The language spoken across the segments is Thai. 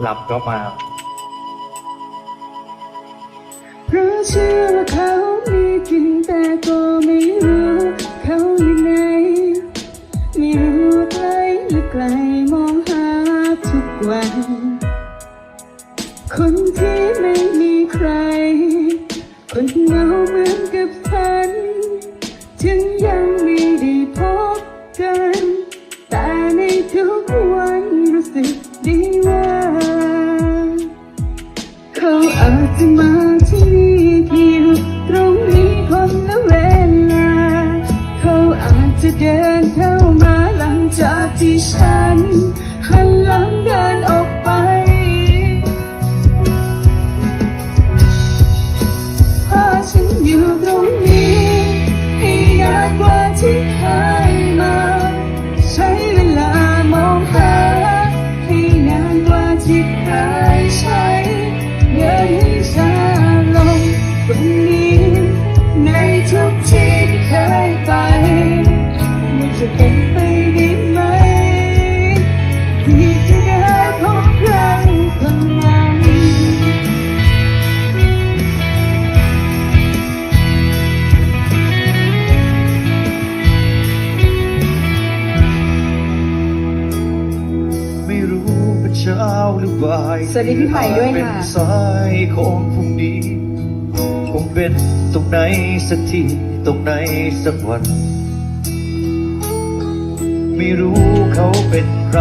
หลับก็มา เพราะเชื่อว่าเขามีจริงแต่ก็ไม่รู้เขาอยู่ไหนไม่รู้ว่าไกลหรือไกลมองหาทุกวัน คนที่ไม่มีใคร คนเหงาเหมือนกับฉัน ถึงยัง จะมาที่นี่ที่อยู่ตรงนี้คนละเวลา เขาอาจจะเดินเข้ามาหลังจากที่ฉันหัน กที่ที่เคยไป มันจะเป็นไปได้ไหม ที่จะได้พบครั้งคนนั้นไม่รู้เป็นเช้าหรือบ่ายสวัสดีพี่ไผ่ด้วยค่ะ เป็นสายของพรุ่งนี้คงเป็นต รงไหนสักทีตรงไหนสักวัน ไม่รู้เขาเป็นใคร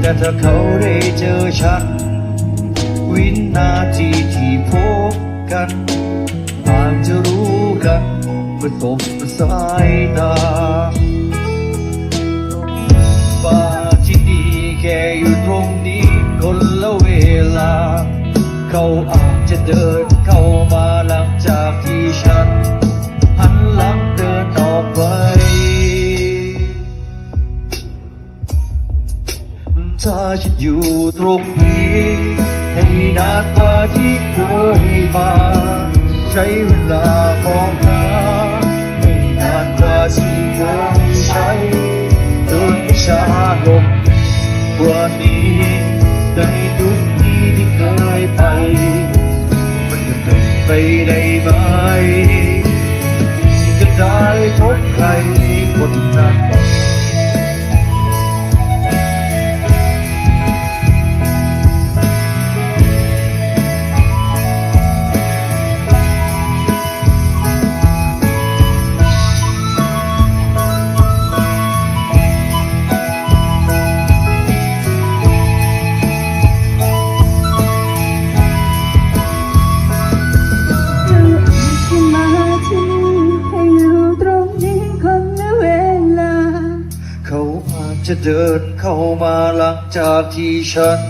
แต่ถ้าเขาได้เจอฉัน วินาทีที่พบกันอาจจะรู้กันเมื่อตบสายตาว่าที่นี่แค่อยู่ตรงนี้คนละเวลา เขาอาจจะเดิน ถ้าฉันอยู่ตรงนี้ให้นานกว่าที่เคยมาใช้เวลามองหาให้นานกว่าที่เคยใช้เดินให้ช้าลงกว่านี้ในทุกที่ที่เคยไป มันจะเป็นไปได้ไหมจะได้พบใครคนนั้น จะเดินเข้ามาหลังจากที่ฉัน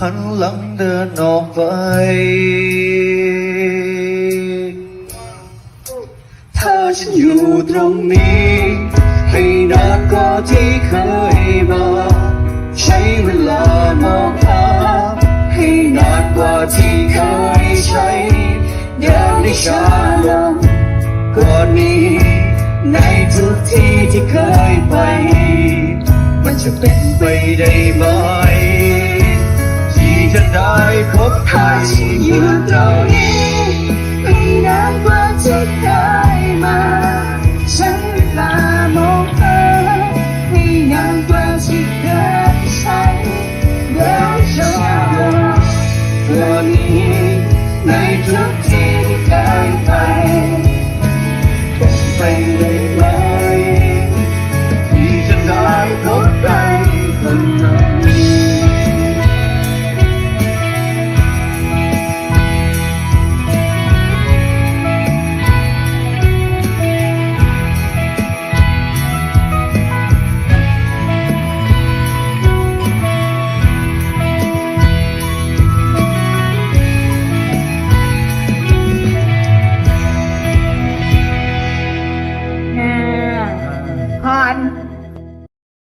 หันหลังเดินออกไป ถ้าฉันอยู่ตรงนี้ ให้นานกว่าที่เคยมาใช้เวลามองหาให้นานกว่าที่เคยใช้เดินได้ช้าลงก่อนนี้ในทุกที่ที่เคยไป จะเป็นไปได้ไหม ที่จะได้พบใครที่อยู่ตรงนี้ใม่นานกว่าจะได้มา ฉันลามองเธอไม่นานกว่าที่เธอใช้แล้วฉันวันนี้ในทุก